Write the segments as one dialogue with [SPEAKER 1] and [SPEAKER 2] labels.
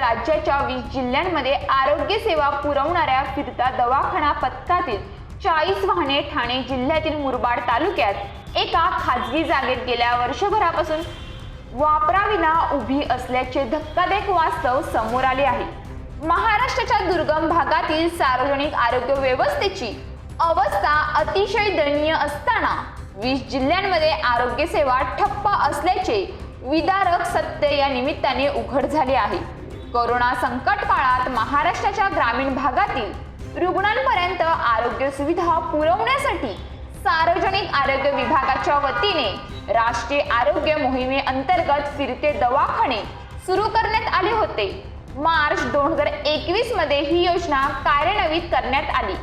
[SPEAKER 1] राज्याच्या वीस जिल्ह्यांमध्ये आरोग्य सेवा पुरवणाऱ्या फिरता दवाखाना पथकातील चाळीस वाहने ठाणे जिल्ह्यातील मुरबाड तालुक्यात एका खाजगी जागेत गेल्या वर्षभरापासून वापराविना उभी असल्याचे धक्कादायक वास्तव समोर आले आहे. महाराष्ट्राच्या दुर्गम भागातील सार्वजनिक आरोग्य व्यवस्थेची अवस्था अतिशय दयनीय असताना वीस जिल्ह्यांमध्ये आरोग्य सेवा ठप्प असल्याचे विदारक सत्य या निमित्ताने उघड झाले आहे. कोरोना संकट काळात महाराष्ट्राच्या ग्रामीण भागातील रुग्णांपर्यंत आरोग्य सुविधा पुरवण्यासाठी सार्वजनिक आरोग्य विभागाच्या वतीने राष्ट्रीय आरोग्य मोहिमेअंतर्गत फिरते दवाखाने सुरू करण्यात आले होते. मार्च दोन हजार एकवीसमध्ये ही योजना कार्यान्वित करण्यात आली.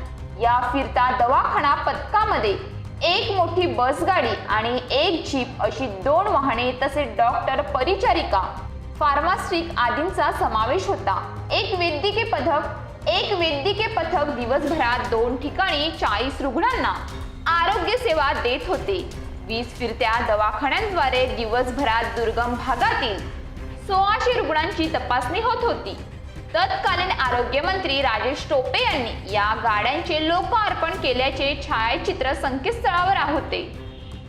[SPEAKER 1] या फिरता दवाखाना पथकामध्ये एक मोठी बसगाडी आणि एक जीप अशी दोन वाहने तसेच डॉक्टर परिचारिका फार्मास्टिक आदींचा समावेश होता. एक वैद्यकीय पथक एक वैद्यकीय पथक दिवसभरात दोन ठिकाणी चाळीस रुग्णांना आरोग्य सेवा देत होते. वीस फिरत्या दवाखान्यांद्वारे दिवसभरात दुर्गम भागातील सोळाशे रुग्णांची तपासणी होत होती. तत्कालीन आरोग्यमंत्री राजेश टोपे यांनी या गाड्यांचे लोकार्पण केल्याचे छायाचित्र संकेतस्थळावर होते.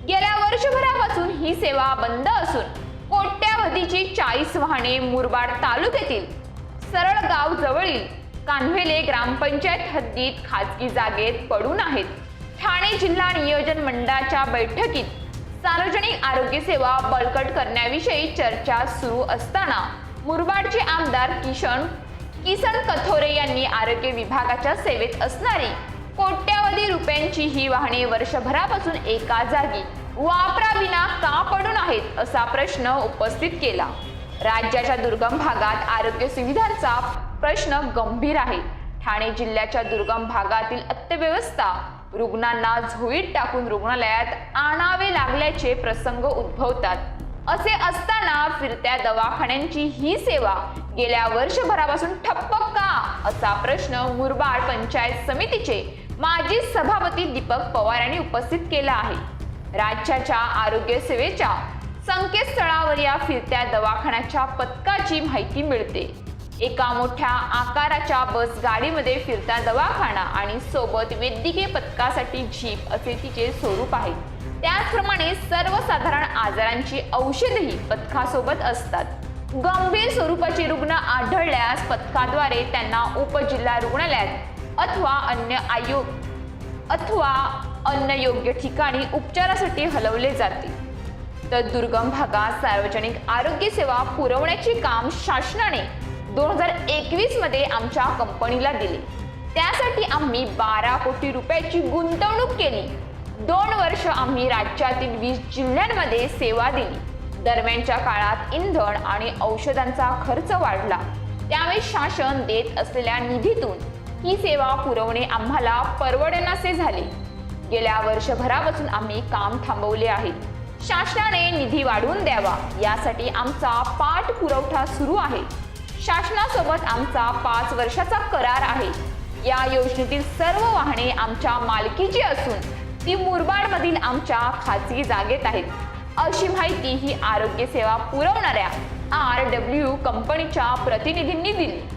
[SPEAKER 1] गेल्या वर्षभरापासून ही सेवा बंद असून कोट्यावधीची चाळीस वाहने मुरबाड तालुक्यातील सरळगाव जवळील कान्हेले ग्रामपंचायत हद्दीत खाजगी जागेत पडून आहेत. ठाणे जिल्हा नियोजन मंडळाच्या बैठकीत सार्वजनिक आरोग्य सेवा बळकट करण्याविषयी चर्चा सुरू असताना मुरबाडचे आमदार किशन किसन कथोरे यांनी आरोग्य विभागाच्या सेवेत असणारी कोट्यावधी रुपयांची ही वाहने वर्षभरापासून एका जागी वापराविना का पडून आहेत असा प्रश्न उपस्थित केला. राज्याच्या दुर्गम भागात आरोग्य सुविधांचा प्रश्न गंभीर आहे. ठाणे जिल्ह्याच्या दुर्गम भागातील अत्यव्यवस्था रुग्णांना झोईत टाकून रुग्णालयात आणावे लागल्याचे प्रसंग उद्भवतात. असे असताना फिरत्या दवाखान्यांची ही सेवा गेल्या वर्षभरापासून ठप्प का असा प्रश्न मुरबाड पंचायत समितीचे माजी सभापती दीपक पवार यांनी उपस्थित केला आहे. राज्याच्या आरोग्य सेवेच्या संकेतस्थळावर या फिरत्या दवाखान्याच्या पथकाची माहिती मिळते. एका मोठ्या आकाराच्या बस गाडीमध्ये फिरता दवाखाना आणि सोबत वैद्यकीय पथकासाठी जीप असे तिचे स्वरूप आहे. त्याचप्रमाणे सर्वसाधारण आजारांची औषधही पथकासोबत असतात. गंभीर स्वरूपाचे रुग्ण आढळल्यास पथकाद्वारे त्यांना उपजिल्हा रुग्णालयात अथवा अन्य आयोग अथवा अन्य योग्य ठिकाणी उपचारासाठी हलवले जाते. तर दुर्गम भागात सार्वजनिक आरोग्य सेवा पुरवण्याचे काम शासनाने दोन हजार एकवीसमध्ये आमच्या कंपनीला दिले. त्यासाठी आम्ही बारा कोटी रुपयाची गुंतवणूक केली. दोन वर्ष आम्ही राज्यातील वीस जिल्ह्यांमध्ये सेवा दिली. दरम्यानच्या काळात इंधन आणि औषधांचा खर्च वाढला. त्यामुळे शासन देत असलेल्या निधीतून ही सेवा पुरवणे आम्हाला परवडेनासे झाले. गेल्या वर्षभरापासून आम्ही काम थांबवले आहे. शासनाने निधी वाढवून द्यावा यासाठी आमचा पाठपुरवठा सुरू आहे. शासनासोबत आमचा पाच वर्षाचा करार आहे. या योजनेतील सर्व वाहने आमच्या मालकीची असून ती मुरबाडमधील आमच्या खाजगी जागेत आहेत. अशी माहिती ही आरोग्य सेवा पुरवणाऱ्या आर डब्ल्यू कंपनीच्या प्रतिनिधींनी दिली.